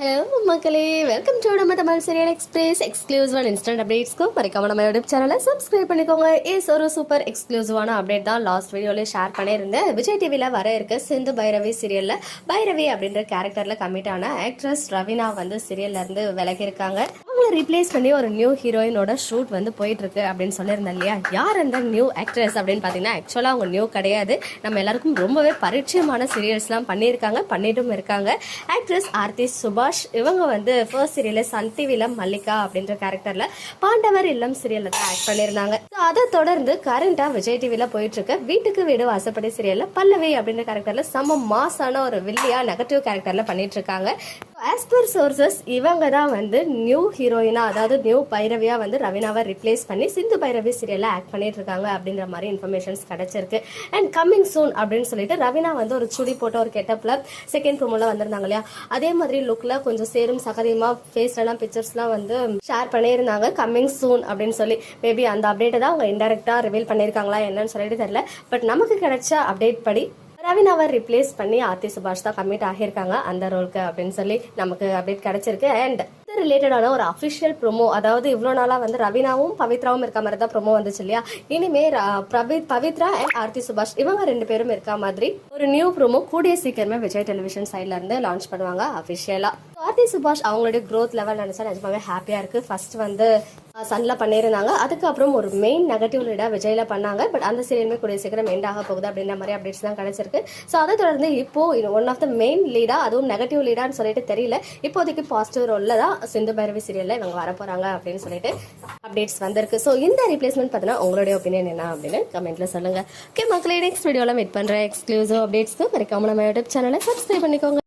Hello மக்களே. Welcome to நம்ம Tamil serial express எக்ஸ்க்ளூசிவான இன்ஸ்டன்ட் அப்டேட்ஸ்க்கு மறக்காம நம்ம யூடியூப் சேனலை சப்ஸ்கிரைப் பண்ணிக்கோங்க. இஸ் ஒரு சூப்பர் எக்ஸ்க்ளூசிவான அப்டேட் தான் லாஸ்ட் வீடியோவில் ஷேர் பண்ணியிருந்தேன். விஜய் டிவியில் வர இருக்க சிந்து பைரவி சீரியலில் பைரவி அப்படின்ற கேரக்டரில் கம்மிட்டான ஆக்ட்ரஸ் ரவினா வந்து சீரியல்லேருந்து விலகியிருக்காங்க விலகி இருக்காங்க ரீப்ளேஸ் பண்ணி ஒரு நியூ ஹீரோயினோட ஷூட் வந்து போயிட்டுருக்கு அப்படின்னு சொல்லியிருந்தேன் இல்லையா? யார் அந்த நியூ ஆக்ட்ரஸ் அப்படின்னு பார்த்தீங்கன்னா ஆக்சுவலாக அவங்க நியூ கிடையாது. நம்ம எல்லாருக்கும் ரொம்பவே பரிச்சயமான சீரியல்ஸ்லாம் பண்ணியிருக்காங்க பண்ணிட்டும் இருக்காங்க. ஆக்ட்ரஸ் ஆர்த்தி சுபாஷ் இவங்க வந்து ஃபர்ஸ்ட் சீரியலில் சன் டிவியில் மல்லிகா அப்படின்ற கேரக்டரில் பாண்டவர் இல்லம் சீரியலில் தான் ஆக்ட் பண்ணியிருந்தாங்க. ஸோ அதை தொடர்ந்து கரண்டாக விஜய் டிவியில் போயிட்டுருக்கு. வீட்டுக்கு வீடு வாசப்படி சீரியலில் பல்லவி அப்படின்ற கேரக்டரில் செம்ம மாசான ஒரு வில்லியாக நெகட்டிவ் கேரக்டரில் பண்ணிட்டு இருக்காங்க ஆஸ் பர் சோர்சஸ் இவங்க தான் வந்து நியூ ஹீரோயினா அதாவது நியூ பைரவியா வந்து ரவினாவை ரிப்ளேஸ் பண்ணி சிந்து பைரவி சீரியல்ல ஆக்ட் பண்ணிட்டு இருக்காங்க அப்படின்ற மாதிரி இன்ஃபர்மேஷன்ஸ் கிடைச்சிருக்கு. அண்ட் கம்மிங் சூன் அப்படின்னு சொல்லிட்டு ரவினா வந்து ஒரு சுடி போட்ட ஒரு கெட்டப்ல செகண்ட் ப்ரோமோல வந்திருந்தாங்க இல்லையா? அதே மாதிரி லுக்ல கொஞ்சம் சேரும் சகதியமா ஃபேஸ்லலாம் எல்லாம் பிக்சர்ஸ்லாம் வந்து ஷேர் பண்ணியிருந்தாங்க கம்மிங் சூன் அப்படின்னு சொல்லி மேபி அந்த அப்டேட்டை தான் அவங்க இன்டெரக்டா ரிவீல் பண்ணியிருக்காங்களா என்னன்னு சொல்லிட்டு தெரியல. பட் நமக்கு கிடைச்ச அப்டேட் படி ரவினாவை ரிப்ளேஸ் பண்ணி ஆர்த்தி சுபாஷ் தான் கமிட் ஆகியிருக்காங்க அந்த ரோலுக்கு அப்படின்னு சொல்லி நமக்கு அப்டேட் கிடைச்சிருக்கு. அண்ட் இது ரிலேட்டடான ஒரு அஃபிஷியல் ப்ரோமோ அதாவது இவ்வளோ நாளாக வந்து ரவினாவும் பவித்ராவும் இருக்க மாதிரி தான் ப்ரோமோ வந்துச்சு இல்லையா? இனிமே ர- பவித்ரா அண்ட் ஆர்த்தி சுபாஷ் இவங்க ரெண்டு பேரும் இருக்க மாதிரி ஒரு நியூ ப்ரோமோ கூடிய சீக்கிரமே விஜய் டெலிவிஷன் சைட்ல இருந்து லான்ச் பண்ணுவாங்க அஃபிஷியலாக கார்த்தி சுபாஷ் அவங்களுடைய க்ரோத் லெவல் நினைச்சா நிஜமாவே ஹாப்பியா இருக்கு. ஃபர்ஸ்ட் வந்து சன்ல பண்ணியிருந்தாங்க. அதுக்கப்புறம் ஒரு மெயின் நெகட்டிவ் லீடா விஜய்ல பண்ணாங்க. பட் அந்த சீரியலுமே கூடிய சீக்கிரம் எண்ட் ஆக போகுது அப்படின்ற மாதிரி அப்டேட்ஸ் தான் கிடைச்சிருக்கு. ஸோ அதை தொடர்ந்து இப்போ ஒன் ஆஃப் த மெயின் லீடா அதுவும் நெகட்டிவ் லீடான்னு சொல்லிட்டு தெரியல. இப்போதைக்கு பாசிட்டிவ் ரோல்ல தான் சிந்து பைரவி சீரியல்ல இவங்க வர போறாங்க அப்படின்னு சொல்லிட்டு அப்டேட்ஸ் வந்திருக்கு. ஸோ இந்த ரீப்ளேஸ்மெண்ட் பார்த்தீங்கன்னா உங்களுடைய ஒப்பீனியன் என்ன அப்படின்னு கமெண்ட்ல சொல்லுங்க. ஓகே மக்களே நெக்ஸ்ட் வீடியோல மீட் பண்ற எக்ஸ்க்ளூசிவ் அப்டேட்ஸ்க்கு மறக்காம நம்ம யூடியூப் சேனலை சப்ஸ்கிரைப் பண்ணிக்கோங்க.